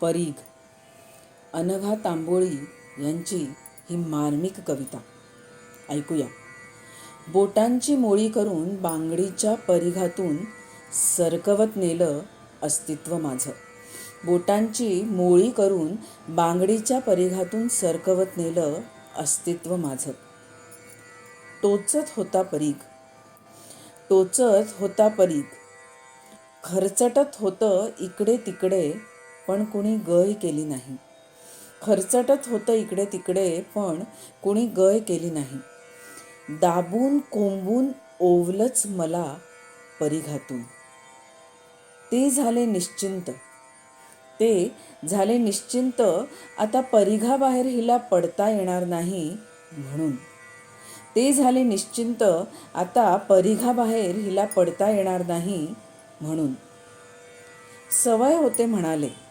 परीघ अनघा तांबोळी यांची ही मार्मिक कविता. ऐकूया. बोटांची मोळी करून बांगडीच्या परिघातून सरकवत नेलं अस्तित्व माझं. बोटांची मोळी करून बांगडीच्या परिघातून सरकवत नेलं अस्तित्व माझं. टोचत होता परीघ. टोचत होता परीघ. खरचटत होतं इकडे तिकडे पण कुणी गय केली नाही. खरचटत होतं इकडे तिकडे पण कुणी गय केली नाही. दाबून कोंबून ओवलंच मला परिघातून. ते झाले निश्चिंत. ते झाले निश्चिंत आता परिघाबाहेर हिला पडता येणार नाही म्हणून. ते झाले निश्चिंत आता परिघाबाहेर हिला पडता येणार नाही म्हणून. सवय होते म्हणाले.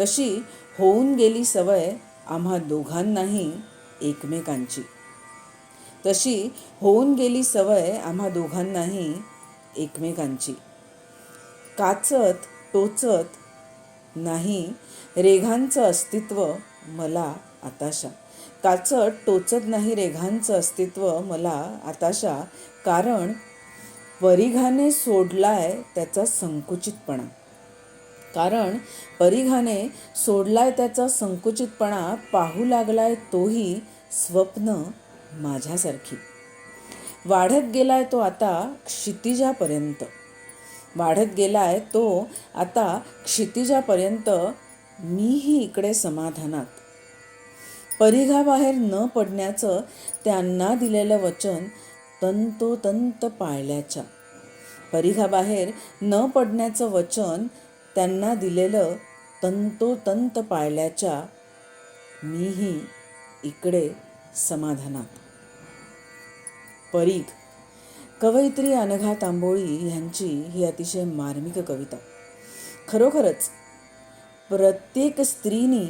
तशी होऊन गेली सवय आम्हा दोघांनाही एकमेकांची. तशी होऊन गेली सवय आम्हा दोघांनाही एकमेकांची. काचत टोचत नाही रेघांचं अस्तित्व मला आताशा. काचत टोचत नाही रेघांचं अस्तित्व मला आताशा. कारण परिघाने सोडलाय त्याचा संकुचितपणा. कारण परिघाने सोडलाय त्याचा संकुचितपणा पाहू लागलाय तोही स्वप्न माझ्यासारखी. वाढत गेलाय तो आता क्षितिजापर्यंत. वाढत गेलाय तो आता क्षितिजापर्यंत मीही इकडे समाधानात. परिघाबाहेर न पडण्याचं त्यांना दिलेलं वचन तंतोतंत पाळल्याच्या. परिघाबाहेर न पडण्याचं वचन त्यांना दिलेलं तंतोतंत पाळल्याच्या मीही इकडे समाधानात. परीघ कवयित्री अनघा तांबोळी ह्यांची ही अतिशय मार्मिक कविता. खरोखरच प्रत्येक स्त्रीनी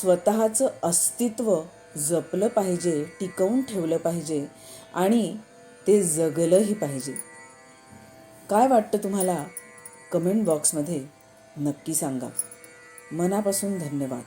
स्वतःचं अस्तित्व जपलं पाहिजे टिकवून ठेवलं पाहिजे आणि ते जगलंही पाहिजे. काय वाटतं तुम्हाला? कमेंट बॉक्समध्ये नक्की सांगा. मनापासून धन्यवाद.